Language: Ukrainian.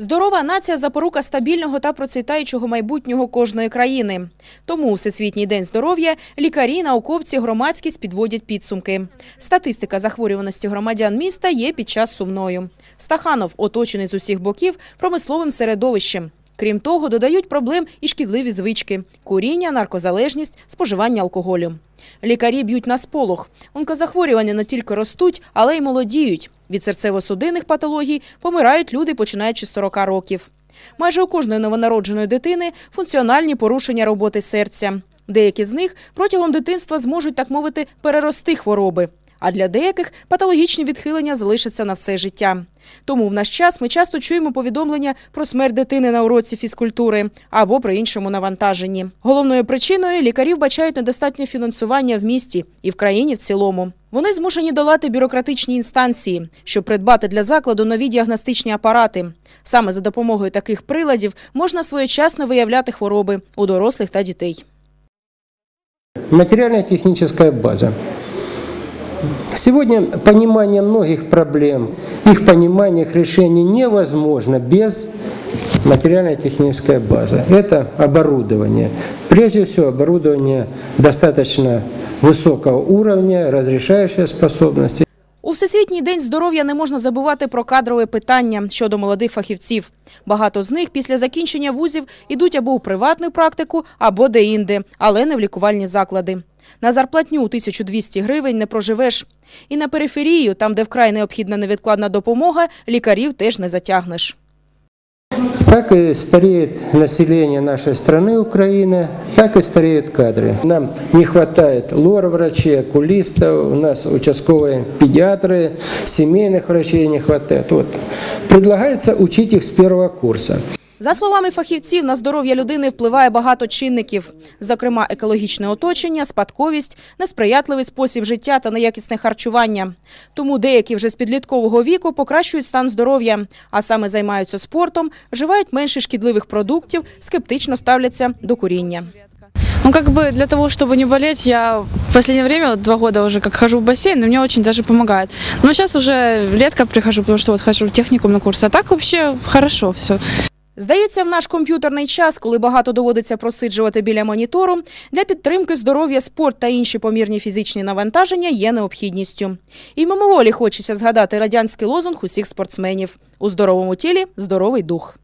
Здорова нація запорука стабільного та процвітаючого майбутнього кожної країни. Тому у Всесвітній день здоров'я лікарі, науковці, громадськість підводять підсумки. Статистика захворюваності громадян міста є під час сумною. Стаханов оточений з усіх боків промисловим середовищем. Крім того, додають проблем і шкідливі звички – куріння, наркозалежність, споживання алкоголю. Лікарі б'ють на сполох. Онкозахворювання не тільки ростуть, але й молодіють. Від серцево-судинних патологій помирають люди, починаючи з 40 років. Майже у кожної новонародженої дитини функціональні порушення роботи серця. Деякі з них протягом дитинства зможуть, так мовити, перерости хвороби. А для деяких патологічні відхилення залишаться на все життя. Тому в наш час ми часто чуємо повідомлення про смерть дитини на уроці фізкультури або при іншому навантаженні. Головною причиною лікарів бачають недостатнє фінансування в місті і в країні в цілому. Вони змушені долати бюрократичні інстанції, щоб придбати для закладу нові діагностичні апарати. Саме за допомогою таких приладів можна своєчасно виявляти хвороби у дорослих та дітей. Материально-техническая база. Сегодня понимание многих проблем, их понимание, их решение невозможно без материально-технической базы. Это оборудование. Прежде всего, оборудование достаточно высокого уровня, разрешающее способности. У Всесвітній день здоров'я не можна забувати про кадрове питання щодо молодих фахівців. Багато з них після закінчення вузів ідуть або у приватну практику, або де-інде, але не в лікувальні заклади. На зарплатню 1200 гривень не проживеш. І на периферію, там, де вкрай необхідна невідкладна допомога, лікарів теж не затягнеш. Как и стареет население нашей страны Украины, так и стареют кадры. Нам не хватает лор-врачей, окулистов, у нас участковые педиатры, семейных врачей не хватает. Вот. Предлагается учить их с первого курса. За словами фахівців, на здоров'я людини впливає багато чинників, зокрема екологічне оточення, спадковість, несприятливий спосіб життя та неякісне харчування. Тому деякі вже з підліткового віку покращують стан здоров'я, а саме займаються спортом, вживають менше шкідливих продуктів, скептично ставляться до куріння. Ну, как бы для того, чтобы не болеть, я в последнее время, вот два года уже как хожу в бассейн, и мне очень даже помогает. Но сейчас уже редко прихожу, потому что вот хожу в техникум на курсы. А так вообще хорошо все. Здається, в наш комп'ютерний час, коли багато доводиться просиджувати біля монітору, для підтримки здоров'я спорт та інші помірні фізичні навантаження є необхідністю. І мимоволі хочеться згадати радянський лозунг усіх спортсменів – у здоровому тілі – здоровий дух.